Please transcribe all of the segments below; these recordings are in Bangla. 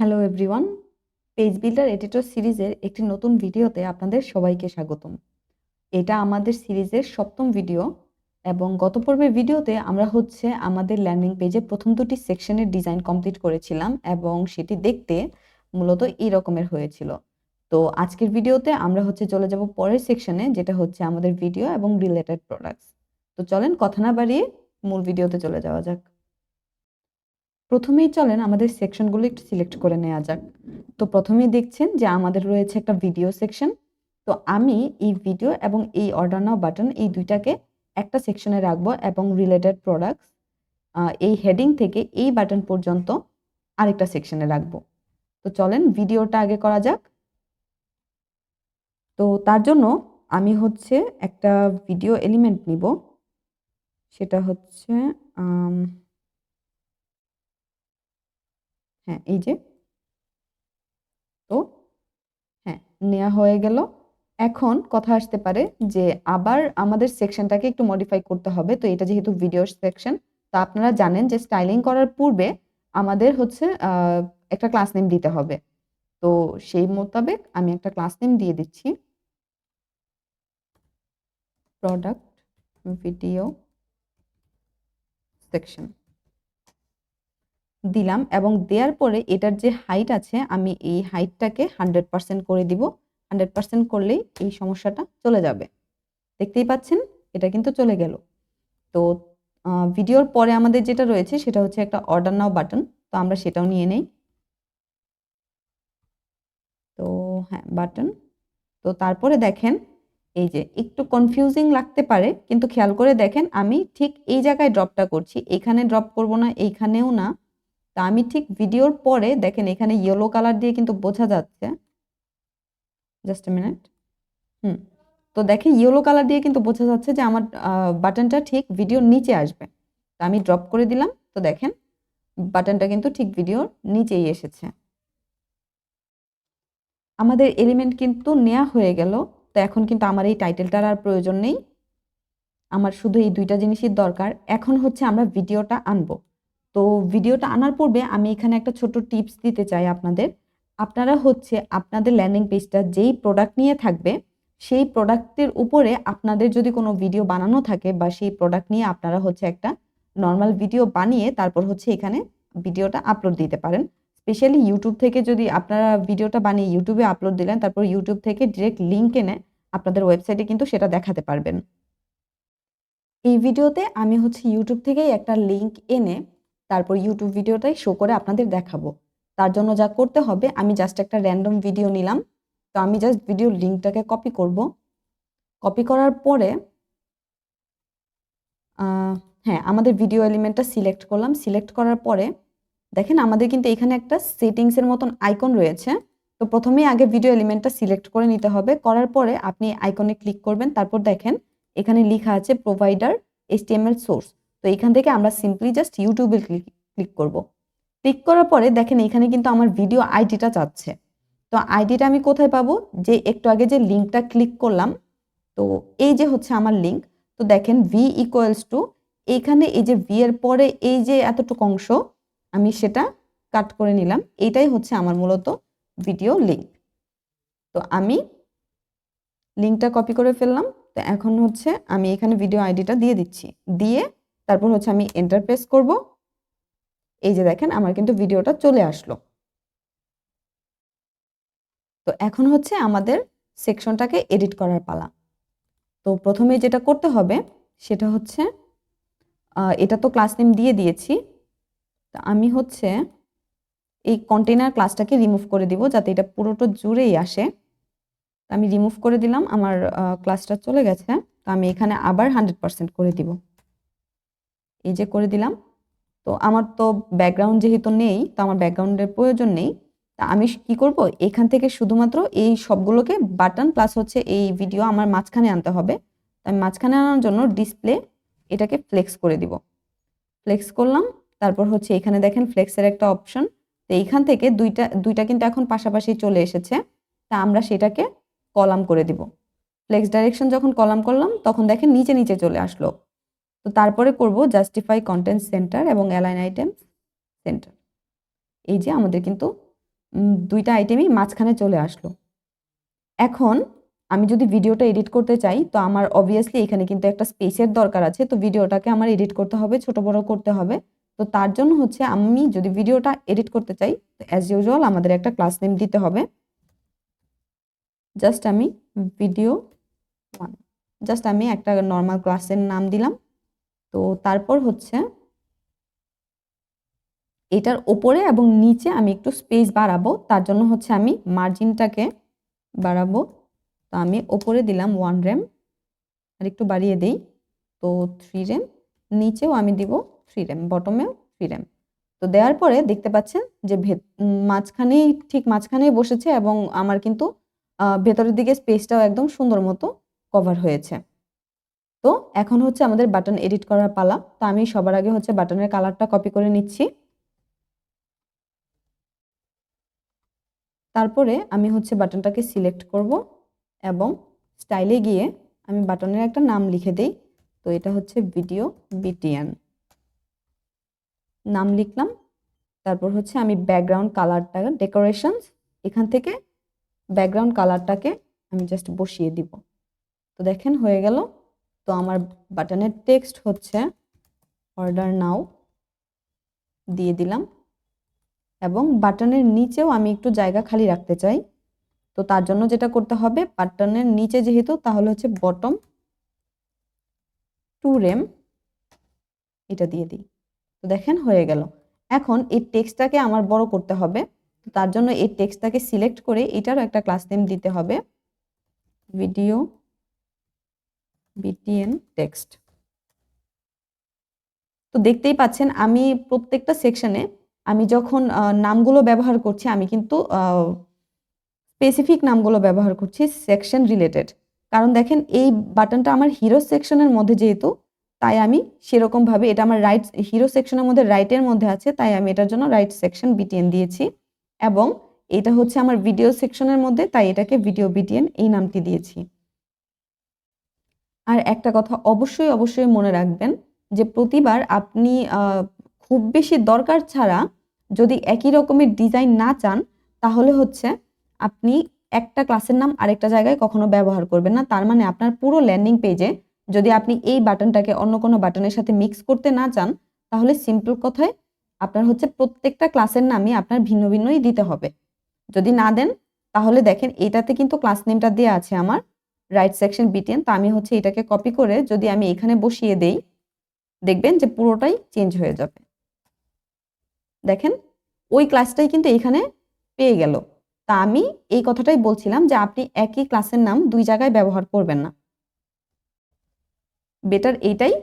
Hello everyone page builder editor সিরিজের একটি নতুন ভিডিওতে আপনাদের সবাইকে স্বাগতম। এটা আমাদের সিরিজের সপ্তম ভিডিও এবং গত পর্বের ভিডিওতে আমরা হচ্ছে আমাদের ল্যান্ডিং পেজে প্রথম দুটি সেকশনের ডিজাইন কমপ্লিট করেছিলাম এবং সেটি দেখতে মূলত এই রকমের হয়েছিল। তো আজকের ভিডিওতে আমরা হচ্ছে চলে যাব পরের সেকশনে যেটা হচ্ছে আমাদের ভিডিও এবং রিলেটেড প্রোডাক্টস তো চলেন কথা না বাড়িয়ে মূল ভিডিওতে চলে যাওয়া যাক। প্রথমেই চলেন আমাদের সেকশনগুলো একটু সিলেক্ট করে নেওয়া যাক। তো প্রথমেই দেখছেন যে আমাদের রয়েছে একটা ভিডিও সেকশন। তো আমি এই ভিডিও এবং এই অর্ডার নাও বাটন এই দুইটাকে একটা সেকশনে রাখব এবং রিলেটেড প্রোডাক্টস এই হেডিং থেকে এই বাটন পর্যন্ত আরেকটা সেকশনে রাখব। তো চলেন ভিডিওটা আগে করা যাক। তো তার জন্য আমি হচ্ছে একটা ভিডিও এলিমেন্ট নিব। সেটা হচ্ছে হ্যাঁ এই যে। তো হ্যাঁ নেওয়া হয়ে গেল। এখন কথা আসতে পারে যে আবার আমাদের সেকশনটাকে একটু মডিফাই করতে হবে। তো এটা যেহেতু ভিডিও সেকশন তো আপনারা জানেন যে স্টাইলিং করার পূর্বে আমাদের হচ্ছে একটা ক্লাস নেম দিতে হবে। তো সেই মোতাবেক আমি একটা ক্লাস নেম দিয়ে দিচ্ছি। প্রোডাক্ট ভিডিও সেকশন দিলাম এবং দেওয়ার পরে এটার যে হাইট আছে, আমি এই হাইটটাকে হান্ড্রেড পার্সেন্ট করে দিব। হান্ড্রেড পার্সেন্ট করলেই এই সমস্যাটা চলে যাবে। দেখতেই পাচ্ছেন? এটা কিন্তু চলে গেল। তো ভিডিওর পরে আমাদের যেটা রয়েছে সেটা হচ্ছে একটা অর্ডার নাও বাটন তো আমরা সেটাও নিয়ে নেই। তো হ্যাঁ বাটন তো তারপরে দেখেন, এই যে একটু কনফিউজিং লাগতে পারে, কিন্তু খেয়াল করে দেখেন আমি ঠিক এই জায়গায় ড্রপটা করছি। এখানে ড্রপ করব না, এইখানেও না। তা আমি ঠিক ভিডিওর পরে দেখেন এখানে ইয়েলো কালার দিয়ে কিন্তু বোঝা যাচ্ছে। Just minute hmm. তো দেখেন ইয়েলো কালার দিয়ে কিন্তু বোঝা যাচ্ছে যে আমার বাটনটা ঠিক ভিডিওর নিচে আসবে। তো আমি ড্রপ করে দিলাম। তো দেখেন বাটনটা কিন্তু ঠিক ভিডিওর নিচেই এসেছে। আমাদের এলিমেন্ট কিন্তু নেওয়া হয়ে গেল। তো এখন কিন্তু আমার এই টাইটেলটার আর প্রয়োজন নেই। আমার শুধু এই দুইটা জিনিসই দরকার। এখন হচ্ছে আমরা ভিডিওটা আনব। তো ভিডিওটা আনার পূর্বে আমি এখানে একটা ছোট টিপস দিতে চাই আপনাদের। আপনারা হচ্ছে আপনাদের ল্যান্ডিং পেজটা যেই প্রোডাক্ট নিয়ে থাকবে, সেই প্রোডাক্টের উপরে আপনাদের যদি কোনো ভিডিও বানানো থাকে বা সেই প্রোডাক্ট নিয়ে আপনারা হচ্ছে একটা নর্মাল ভিডিও বানিয়ে তারপর হচ্ছে এখানে ভিডিওটা আপলোড দিতে পারেন। স্পেশালি ইউটিউব থেকে যদি আপনারা ভিডিওটা বানিয়ে ইউটিউবে আপলোড দিলেন, তারপর ইউটিউব থেকে ডিরেক্ট লিঙ্ক এনে আপনাদের ওয়েবসাইটে কিন্তু সেটা দেখাতে পারবেন। এই ভিডিওতে আমি হচ্ছে ইউটিউব থেকেই একটা লিঙ্ক এনে তারপর ইউটিউব ভিডিওটাই শো করে আপনাদের দেখাবো। তার জন্য যা করতে হবে, আমি জাস্ট একটা র্যান্ডম ভিডিও নিলাম। তো আমি জাস্ট ভিডিও লিঙ্কটাকে কপি করব। কপি করার পরে হ্যাঁ আমাদের ভিডিও এলিমেন্টটা সিলেক্ট করলাম। সিলেক্ট করার পরে, দেখেন আমাদের কিন্তু এখানে একটা সেটিংসের মতন আইকন রয়েছে। তো প্রথমেই আগে ভিডিও এলিমেন্টটা সিলেক্ট করে নিতে হবে। করার পরে আপনি আইকনে ক্লিক করবেন। তারপর দেখেন, এখানে লেখা আছে প্রোভাইডার এইচটিএমএল সোর্স তো এখান থেকে আমরা সিম্পলি জাস্ট ইউটিউবে ক্লিক ক্লিক করব। ক্লিক করার পরে দেখেন এখানে কিন্তু আমার ভিডিও আইডিটা চাচ্ছে তো আইডিটা আমি কোথায় পাবো? যে একটু আগে যে লিঙ্কটা ক্লিক করলাম, তো এই যে হচ্ছে আমার লিঙ্ক তো দেখেন ভি ইকুয়ালস টু এইখানে এই যে ভি এর পরে এই যে এতটুকু অংশ, আমি সেটা কাট করে নিলাম। এইটাই হচ্ছে আমার মূলত ভিডিও লিঙ্ক তো আমি লিঙ্কটা কপি করে ফেললাম। তো এখন হচ্ছে আমি এখানে ভিডিও আইডিটা দিয়ে দিচ্ছি। দিয়ে তারপর হচ্ছে আমি এন্টার প্রেস করব। এই যে দেখেন, আমার কিন্তু ভিডিওটা চলে আসলো। তো এখন হচ্ছে আমাদের সেকশনটাকে এডিট করার পালা। তো প্রথমে যেটা করতে হবে, সেটা হচ্ছে এটা তো ক্লাস নেম দিয়ে দিয়েছি। তো আমি হচ্ছে এই কন্টেনার ক্লাসটাকে রিমুভ করে দিব যাতে এটা পুরোটা জুড়েই আসে। আমি রিমুভ করে দিলাম, আমার ক্লাসটা চলে গেছে। তো আমি এখানে আবার হান্ড্রেড পার্সেন্ট করে দিব। এই যে করে দিলাম। তো আমার তো ব্যাকগ্রাউন্ড যেহেতু নেই, তো আমার ব্যাকগ্রাউন্ডের প্রয়োজন নেই। তা আমি কি করব? এখান থেকে শুধুমাত্র এই সবগুলোকে বাটন প্লাস হচ্ছে এই ভিডিও আমার মাঝখানে আনতে হবে। আমি মাঝখানে আনার জন্য ডিসপ্লে এটাকে ফ্লেক্স করে দিব। ফ্লেক্স করলাম, তারপর হচ্ছে এখানে দেখেন ফ্লেক্সের একটা অপশন তো এইখান থেকে দুইটা দুইটা কিন্তু এখন পাশাপাশি চলে এসেছে। তা আমরা সেটাকে কলাম করে দিব। ফ্লেক্স ডাইরেকশন যখন কলাম করলাম, তখন দেখেন নিচে নিচে চলে আসলো। তো তারপরে করব জাস্টিফাই কন্টেন্ট সেন্টার এবং অ্যালাইন আইটেম সেন্টার এই যে আমাদের কিন্তু দুইটা আইটেমই মাঝখানে চলে আসলো। এখন আমি যদি ভিডিওটা এডিট করতে চাই, তো আমার অবভিয়াসলি এখানে কিন্তু একটা স্পেসের দরকার আছে, তো ভিডিওটাকে আমার এডিট করতে হবে, ছোট বড় করতে হবে। তো তার জন্য হচ্ছে আমি যদি ভিডিওটা এডিট করতে চাই, তো অ্যাজ ইউজুয়াল আমাদের একটা ক্লাস নেম দিতে হবে। জাস্ট আমি ভিডিও ওয়ান জাস্ট আমি একটা নর্মাল ক্লাসের নাম দিলাম। তো তারপর হচ্ছে এটার ওপরে এবং নিচে আমি একটু স্পেস বাড়াবো। তার জন্য হচ্ছে আমি মার্জিনটাকে বাড়াবো। তো আমি ওপরে দিলাম ওয়ান র্যাম আর একটু বাড়িয়ে দিই। তো থ্রি র্যাম নিচেও আমি দিব থ্রি র্যাম বটমেও থ্রি র্যাম তো দেওয়ার পরে দেখতে পাচ্ছেন যে ভেত- মাঝখানেই, ঠিক মাঝখানেই বসেছে এবং আমার কিন্তু ভেতরের দিকে স্পেসটাও একদম সুন্দর মতো কভার হয়েছে। তো এখন হচ্ছে আমাদের বাটন এডিট করার পালা। তো আমি সবার আগে হচ্ছে বাটনের কালারটা কপি করে নিচ্ছি। তারপরে আমি হচ্ছে বাটনটাকে সিলেক্ট করব এবং স্টাইলে গিয়ে আমি বাটনের একটা নাম লিখে দেই। তো এটা হচ্ছে ভিডিও বিটিএন নাম লিখলাম। তারপর হচ্ছে আমি ব্যাকগ্রাউন্ড কালারটা ডেকোরেশনস এখান থেকে ব্যাকগ্রাউন্ড কালারটাকে আমি জাস্ট বসিয়ে দিব। তো দেখেন হয়ে গেল। তো আমার বাটনের টেক্সট হচ্ছে অর্ডার নাও দিয়ে দিলাম এবং বাটনের নিচেও আমি একটু জায়গা খালি রাখতে চাই। তো তার জন্য যেটা করতে হবে, বাটনের নিচে যেহেতু, তাহলে হচ্ছে বটম টু রেম এটা দিয়ে দিই। তো দেখেন হয়ে গেল। এখন এই টেক্সটটাকে আমার বড় করতে হবে। তো তার জন্য এই টেক্সটটাকে সিলেক্ট করে এটারও একটা ক্লাস নেম দিতে হবে। Video BTN text. তো দেখতেই পাচ্ছেন, আমি প্রত্যেকটা সেকশনে আমি যখন নামগুলো ব্যবহার করছি, আমি কিন্তু স্পেসিফিক নামগুলো ব্যবহার করছি সেকশন রিলেটেড কারণ দেখেন, এই বাটনটা আমার হিরো সেকশনের মধ্যে যেহেতু, তাই আমি সেরকমভাবে, এটা আমার রাইট হিরো সেকশনের মধ্যে রাইটের মধ্যে আছে, তাই আমি এটার জন্য রাইট সেকশন বিটিএন দিয়েছি। এবং এটা হচ্ছে আমার ভিডিও সেকশনের মধ্যে, তাই এটাকে ভিডিও বিটিএন এই নামটি দিয়েছি। আর একটা কথা অবশ্যই অবশ্যই মনে রাখবেন যে প্রতিবার আপনি খুব বেশি দরকার ছাড়া যদি একই রকমের ডিজাইন না চান, তাহলে হচ্ছে আপনি একটা ক্লাসের নাম আরেকটা জায়গায় কখনো ব্যবহার করবেন না। তার মানে আপনার পুরো ল্যান্ডিং পেজে যদি আপনি এই বাটনটাকে অন্য কোনো বাটনের সাথে মিক্স করতে না চান, তাহলে সিম্পল কথায় আপনার হচ্ছে প্রত্যেকটা ক্লাসের নামই আপনার ভিন্ন ভিন্নই দিতে হবে। যদি না দেন, তাহলে দেখেন এটাতে কিন্তু ক্লাস নেমটা দেওয়া আছে আমার। রাইট সেকশন বিটেন তো আমি হচ্ছে এটাকে কপি করে যদি আমি এখানে বসিয়ে দেই, দেখবেন যে পুরোটাই চেঞ্জ হয়ে যাবে। দেখেন, ওই ক্লাসটাই কিন্তু এখানে পেয়ে গেল। তা আমি এই কথাটাই বলছিলাম যে আপনি একই ক্লাসের নাম দুই জায়গায় ব্যবহার করবেন না। বেটার এইটাই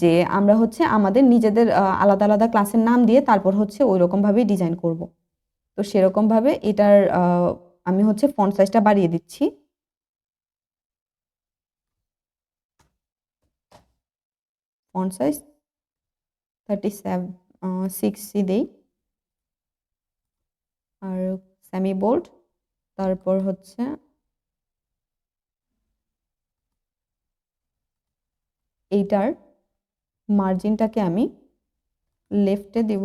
যে আমরা হচ্ছে আমাদের নিজেদের আলাদা আলাদা ক্লাসের নাম দিয়ে তারপর হচ্ছে ওই রকমভাবেই ডিজাইন করব। তো সেরকমভাবে এটার আমি হচ্ছে ফন্ট সাইজটা বাড়িয়ে দিচ্ছি। ফন্ট সাইজ থার্টি সেভেন সিক্সই দেই আর সেমি বোল্ড তারপর হচ্ছে এইটার মার্জিনটাকে আমি লেফটে দেব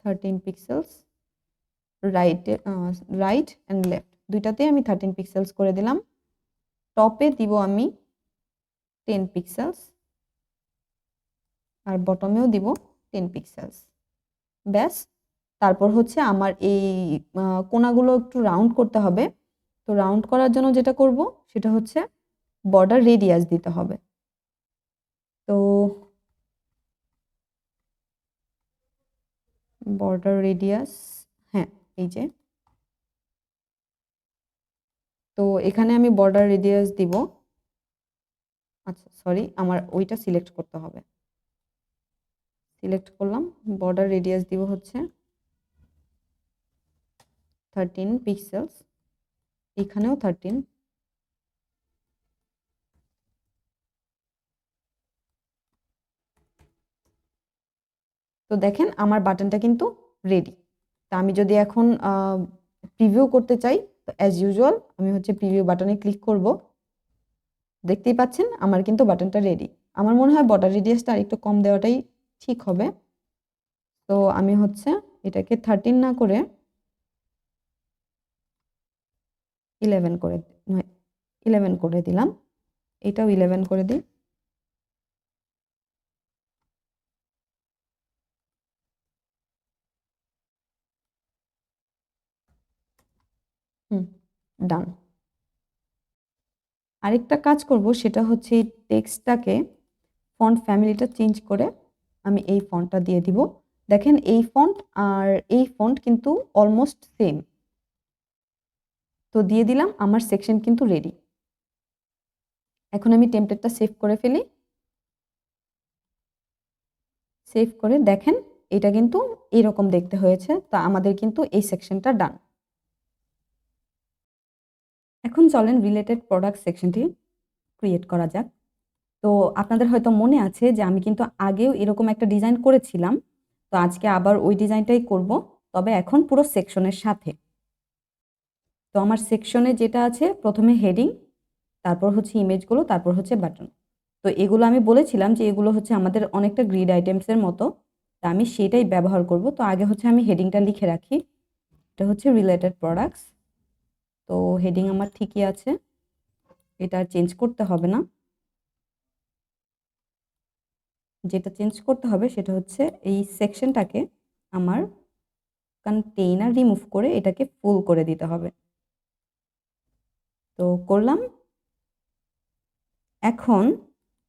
থার্টিন পিক্সেলস রাইটে রাইট অ্যান্ড লেফট দুইটাতে আমি থার্টিন পিক্সেলস করে দিলাম। টপে দিব আমি টেন পিক্সেলস আর বটমেও দিব টেন পিক্সেলস ব্যাস, তারপর হচ্ছে আমার এই কোনাগুলো একটু রাউন্ড করতে হবে। তো রাউন্ড করার জন্য যেটা করব, সেটা হচ্ছে বর্ডার রেডিয়াস দিতে হবে। তো বর্ডার রেডিয়াস হ্যাঁ এই যে। তো এখানে আমি বর্ডার রেডিয়াস দিব। আচ্ছা সরি আমার ওইটা সিলেক্ট করতে হবে। সিলেক্ট করলাম। বর্ডার রেডিয়াস দিব হচ্ছে থার্টিন পিক্সেলস এখানেও থার্টিন তো দেখেন, আমার বাটনটা কিন্তু রেডি তা আমি যদি এখন প্রিভিউ করতে চাই, তো অ্যাজ ইউজুয়াল আমি হচ্ছে প্রিভিউ বাটনে ক্লিক করব। দেখতেই পাচ্ছেন, আমার কিন্তু বাটনটা রেডি আমার মনে হয় বর্ডার রেডিয়াসটা আর একটু কম দেওয়াটাই ঠিক হবে। তো আমি হচ্ছে এটাকে থার্টিন না করে ইলেভেন করে ইলেভেন করে দিলাম। এটাও ইলেভেন করে দিই। হুম ডান আরেকটা কাজ করব সেটা হচ্ছে টেক্সটটাকে ফন্ট ফ্যামিলিটা চেঞ্জ করে আমি এই ফন্টটা দিয়ে দিব। দেখেন এই ফন্ট আর এই ফন্ট কিন্তু অলমোস্ট সেম তো দিয়ে দিলাম, আমার সেকশন কিন্তু রেডি এখন আমি টেমপ্লেটটা সেভ করে ফেলি। সেভ করে দেখেন, এটা কিন্তু এরকম দেখতে হয়েছে, তো আমাদের কিন্তু এই সেকশনটা ডান এখন চলেন রিলেটেড প্রোডাক্ট সেকশনটি ক্রিয়েট করা যাক। তো আপনাদের হয়তো মনে আছে যে আমি কিন্তু আগেও এরকম একটা ডিজাইন করেছিলাম। তো আজকে আবার ওই ডিজাইনটাই করব। তবে এখন পুরো সেকশনের সাথে। তো আমার সেকশনে যেটা আছে, প্রথমে হেডিং, তারপর হচ্ছে ইমেজগুলো, তারপর হচ্ছে বাটন। তো এগুলো আমি বলেছিলাম যে এগুলো হচ্ছে আমাদের অনেকটা গ্রিড আইটেমসের মতো। তা আমি সেটাই ব্যবহার করব। তো আগে হচ্ছে আমি হেডিংটা লিখে রাখি। এটা হচ্ছে রিলেটেড প্রোডাক্টস। তো হেডিং আমার ঠিকই আছে। এটা চেঞ্জ করতে হবে না। যেটা চেঞ্জ করতে হবে সেটা হচ্ছে এই সেকশনটাকে আমার কন্টেইনার রিমুভ করে এটাকে ফুল করে দিতে হবে। তো করলাম। এখন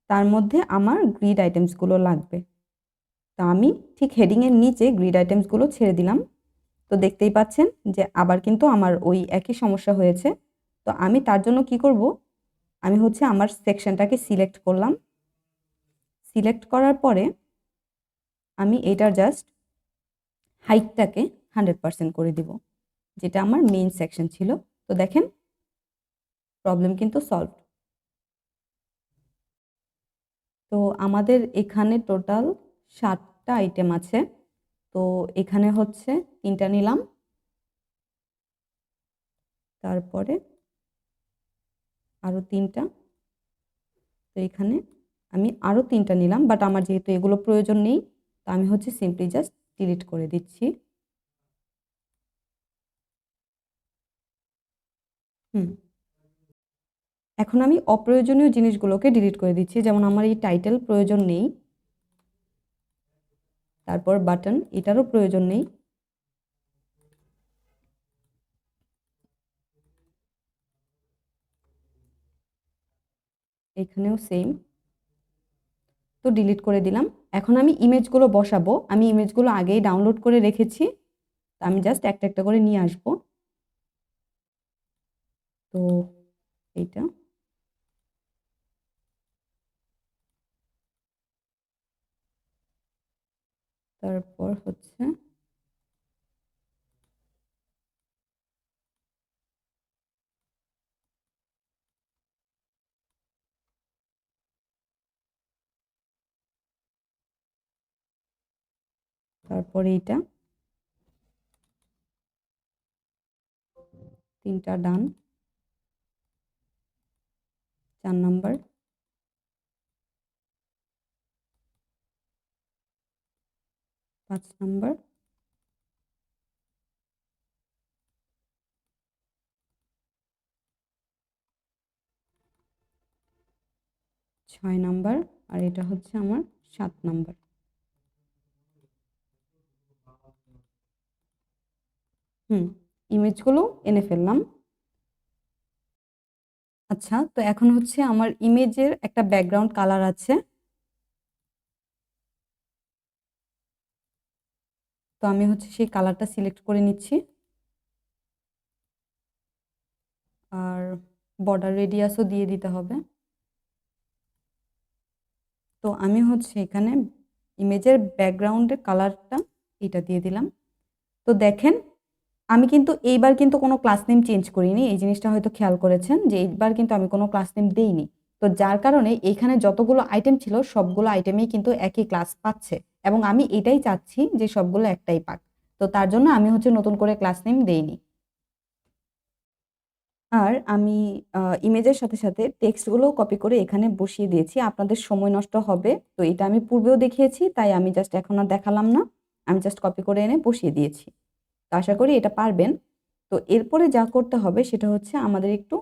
তার মধ্যে আমার গ্রিড আইটেমসগুলো লাগবে। তা আমি ঠিক হেডিংয়ের নিচে গ্রিড আইটেমসগুলো ছেড়ে দিলাম। তো দেখতেই পাচ্ছেন যে আবার কিন্তু আমার ওই একই সমস্যা হয়েছে। তো আমি তার জন্য কি করব? আমি হচ্ছে আমার সেকশনটাকে সিলেক্ট করলাম। সিলেক্ট করার পরে আমি এটার জাস্ট হাইটটাকে হান্ড্রেড পারসেন্ট করে দিব, যেটা আমার মেইন সেকশন ছিল। তো দেখেন প্রবলেম কিন্তু সলভ তো আমাদের এখানে টোটাল সাতটা আইটেম আছে। তো এখানে হচ্ছে তিনটা নিলাম। তারপরে আরও তিনটা। তো এখানে আমি আরও তিনটা নিলাম বাট আমার যেহেতু এগুলো প্রয়োজন নেই, তো আমি হচ্ছে সিম্পলি জাস্ট ডিলিট করে দিচ্ছি। হুম। এখন আমি অপ্রয়োজনীয় জিনিসগুলোকে ডিলিট করে দিচ্ছি, যেমন আমার এই টাইটেল প্রয়োজন নেই। তারপর বাটন এটারও প্রয়োজন নেই। এখানেও সেম তো ডিলিট করে দিলাম। এখন আমি ইমেজগুলো বসাবো। আমি ইমেজগুলো আগেই ডাউনলোড করে রেখেছি। তো আমি জাস্ট একটা একটা করে নিয়ে আসব। তো এইটা। তারপর হচ্ছে তারপর এটা তিনটা ডান। চার নাম্বার। পাঁচ নাম্বার। ছয় নাম্বার, আর এটা হচ্ছে আমার সাত নাম্বার। হুম ইমেজগুলো এনে ফেললাম। আচ্ছা তো এখন হচ্ছে আমার ইমেজের একটা ব্যাকগ্রাউন্ড কালার আছে। তো আমি হচ্ছে সেই কালারটা সিলেক্ট করে নিচ্ছি। আর বর্ডার রেডিয়াসও দিয়ে দিতে হবে। তো আমি হচ্ছে এখানে ইমেজের ব্যাকগ্রাউন্ডের কালারটা এটা দিয়ে দিলাম। তো দেখেন আমি কিন্তু এইবার কিন্তু কোনো ক্লাস নেম চেঞ্জ করিনি। এই জিনিসটা হয়তো খেয়াল করেছেন যে এইবার কিন্তু আমি কোনো ক্লাস নেম দেইনি। তো যার কারণে এখানে যতগুলো আইটেম ছিল, সবগুলো আইটেমেই কিন্তু একই ক্লাস পাচ্ছে। এবং আমি এটাই চাচ্ছি যে সবগুলো একটাই পাক। তো তার জন্য আমি হচ্ছে নতুন করে ক্লাস নেম দেইনি। আর আমি ইমেজের সাথে সাথে টেক্সটগুলো কপি করে এখানে বসিয়ে দিয়েছি। আপনাদের সময় নষ্ট হবে। তো এটা আমি পূর্বেও দেখিয়েছি, তাই আমি জাস্ট এখন আর দেখালাম না। আমি জাস্ট কপি করে এনে বসিয়ে দিয়েছি। তো আশা করি এটা পারবেন। তো এরপরে যা করতে হবে সেটা হচ্ছে আমাদের একটু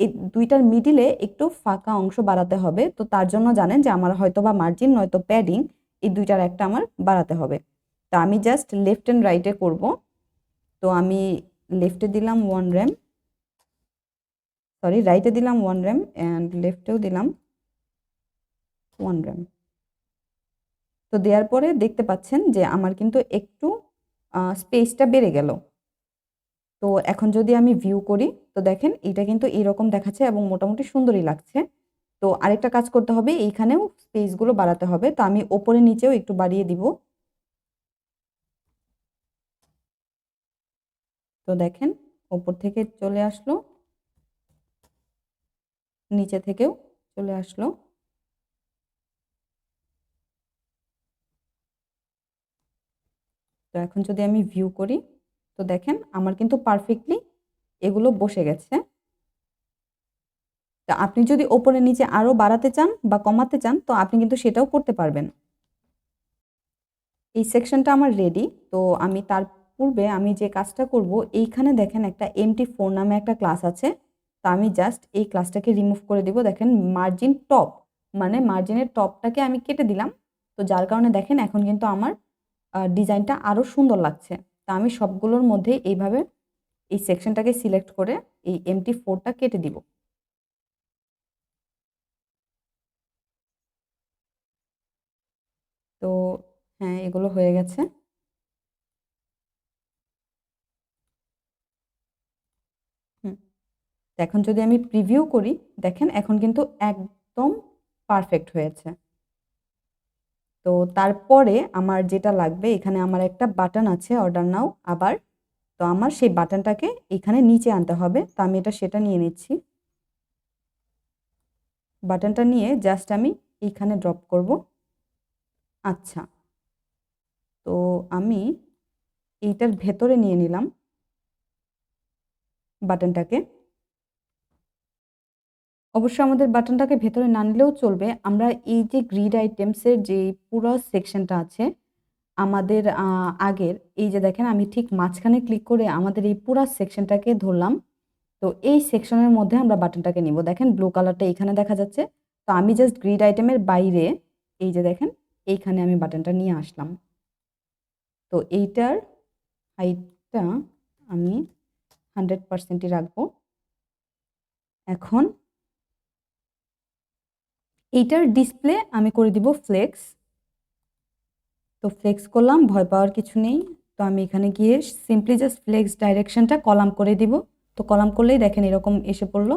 এই দুইটার মিডিলে একটু ফাঁকা অংশ বাড়াতে হবে। তো তার জন্য জানেন যে আমার হয়তো বা মার্জিন নয়তো প্যাডিং এই দুইটার একটা আমার বাড়াতে হবে। তা আমি জাস্ট লেফট অ্যান্ড রাইটে করব। তো আমি লেফটে দিলাম ওয়ান র্যাম সরি রাইটে দিলাম ওয়ান র্যাম অ্যান্ড লেফটেও দিলাম ওয়ান র্যাম তো দেওয়ার পরে দেখতে পাচ্ছেন যে আমার কিন্তু একটু স্পেসটা বেড়ে গেল। তো এখন যদি আমি ভিউ করি, তো দেখেন এটা কিন্তু এরকম দেখাচ্ছে এবং মোটামুটি সুন্দরই লাগছে। তো আরেকটা কাজ করতে হবে, এইখানেও স্পেসগুলো বাড়াতে হবে। তো আমি ওপরে নিচেও একটু বাড়িয়ে দিব। তো দেখেন ওপর থেকে চলে আসলো, নিচে থেকেও চলে আসলো। তো এখন যদি আমি ভিউ করি, তো দেখেন আমার কিন্তু পারফেক্টলি এগুলো বসে গেছে। তা আপনি যদি ওপরে নিচে আরও বাড়াতে চান বা কমাতে চান, তো আপনি কিন্তু সেটাও করতে পারবেন। এই সেকশনটা আমার রেডি তো আমি তার পূর্বে আমি যে কাজটা করব, এইখানে দেখেন একটা এমটি ফোর নামে একটা ক্লাস আছে। তো আমি জাস্ট এই ক্লাসটাকে রিমুভ করে দিব, দেখেন মার্জিন টপ মানে মার্জিনের টপটাকে আমি কেটে দিলাম। তো যার কারণে দেখেন এখন কিন্তু আমার ডিজাইনটা আরও সুন্দর লাগছে। তা আমি সবগুলোর মধ্যে এইভাবে এই সেকশনটাকে সিলেক্ট করে এই এমটি ফোরটা কেটে দিব। তো হ্যাঁ এগুলো হয়ে গেছে। এখন যদি আমি প্রিভিউ করি, দেখেন এখন কিন্তু একদম পারফেক্ট হয়েছে। তো তারপরে আমার যেটা লাগবে, এখানে আমার একটা বাটন আছে অর্ডার নাও আবার। তো আমার সেই বাটনটাকে এখানে নিচে আনতে হবে। তো আমি এটা সেটা নিয়ে নিচ্ছি। বাটনটা নিয়ে জাস্ট আমি এইখানে ড্রপ করব। আচ্ছা। তো আমি এইটার ভেতরে নিয়ে নিলাম। বাটনটাকে অবশ্য আমাদের বাটনটাকে ভেতরে না নিলেও চলবে। আমরা এই যে গ্রিড আইটেমসের যে পুরো সেকশনটা আছে, আমাদের আগের, এই যে দেখেন আমি ঠিক মাঝখানে ক্লিক করে আমাদের এই পুরো সেকশনটাকে ধরলাম। তো এই সেকশনের মধ্যে আমরা বাটনটাকে নিব। দেখেন ব্লু কালারটা এখানে দেখা যাচ্ছে। তো আমি জাস্ট গ্রিড আইটেমের বাইরে, এই যে দেখেন, এইখানে আমি বাটনটা নিয়ে আসলাম। তো এইটার হাইটটা আমি হান্ড্রেড পারসেন্টই রাখব। এখন এইটার ডিসপ্লে আমি করে দিব ফ্লেক্স তো ফ্লেক্স করলাম, ভয় পাওয়ার কিছু নেই। তো আমি এখানে গিয়ে সিম্পলি জাস্ট ফ্লেক্স ডাইরেকশনটা কলাম করে দিব। তো কলাম করলেই দেখেন এরকম এসে পড়ল।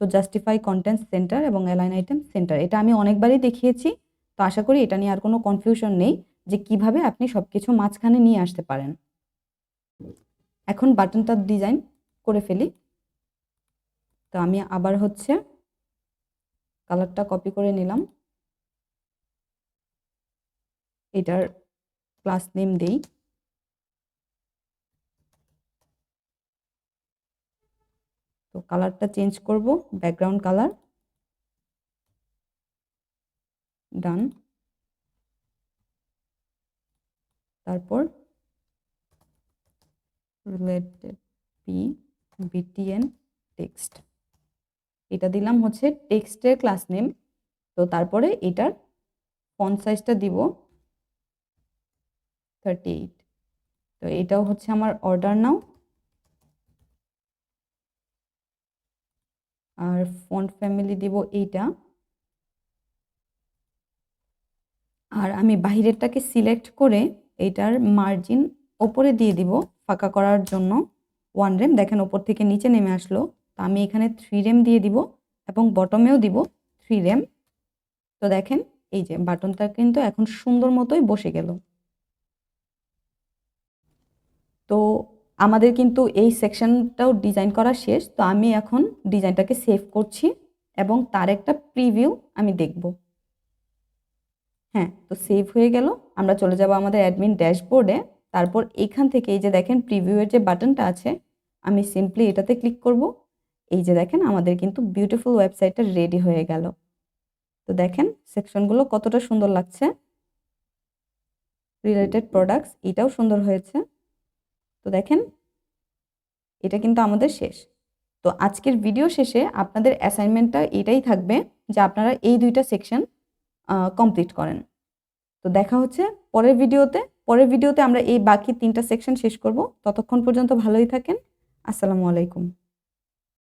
তো জাস্টিফাই কন্টেন্ট সেন্টার এবং অ্যালাইন আইটেম সেন্টার এটা আমি অনেকবারই দেখিয়েছি। তো আশা করি এটা নিয়ে আর কোনো কনফিউশন নেই যে কীভাবে আপনি সব কিছু মাঝখানে নিয়ে আসতে পারেন। এখন বাটনটার ডিজাইন করে ফেলি। তো আমি আবার হচ্ছে কালারটা কপি করে নিলাম। এটার ক্লাস নেম দেই। তো কালারটা চেঞ্জ করব, ব্যাকগ্রাউন্ড কালার। ডান। তারপর রিলেটেড পি, বিটিএন টেক্সট। এটা দিলাম হচ্ছে টেক্সটের ক্লাস নেম তো তারপরে এটার ফন্ট সাইজটা দিব থার্টি এইট তো এটাও হচ্ছে আমার অর্ডার নাও আর ফন্ট ফ্যামিলি দিব এইটা। আর আমি বাহিরেরটাকে সিলেক্ট করে এটার মার্জিন ওপরে দিয়ে দিব ফাঁকা করার জন্য। ওয়ান রেম দেখেন ওপর থেকে নিচে নেমে আসলো। তো আমি এখানে থ্রি রেম দিয়ে দিব এবং বটমেও দিব থ্রি রেম তো দেখেন, এই যে বাটনটা কিন্তু এখন সুন্দর মতোই বসে গেল। তো আমাদের কিন্তু এই সেকশনটাও ডিজাইন করা শেষ, তো আমি এখন ডিজাইনটাকে সেভ করছি এবং তার একটা প্রিভিউ আমি দেখব। হ্যাঁ তো সেভ হয়ে গেল। আমরা চলে যাব আমাদের অ্যাডমিন ড্যাশবোর্ডে তারপর এখান থেকে এই যে দেখেন প্রিভিউয়ের যে বাটনটা আছে, আমি সিম্পলি এটাতে ক্লিক করব। এই যে দেখেন, আমাদের কিন্তু বিউটিফুল ওয়েবসাইটটা রেডি হয়ে গেল। তো দেখেন সেকশনগুলো কতটা সুন্দর লাগছে। রিলেটেড প্রোডাক্টস এটাও সুন্দর হয়েছে। তো দেখেন, এটা কিন্তু আমাদের শেষ। তো আজকের ভিডিও শেষে আপনাদের অ্যাসাইনমেন্টটা এটাই থাকবে যে আপনারা এই দুইটা সেকশন কমপ্লিট করেন। তো দেখা হচ্ছে পরের ভিডিওতে পরের ভিডিওতে আমরা এই বাকি তিনটা সেকশন শেষ করব। ততক্ষণ পর্যন্ত ভালোই থাকেন। আসসালামু আলাইকুম।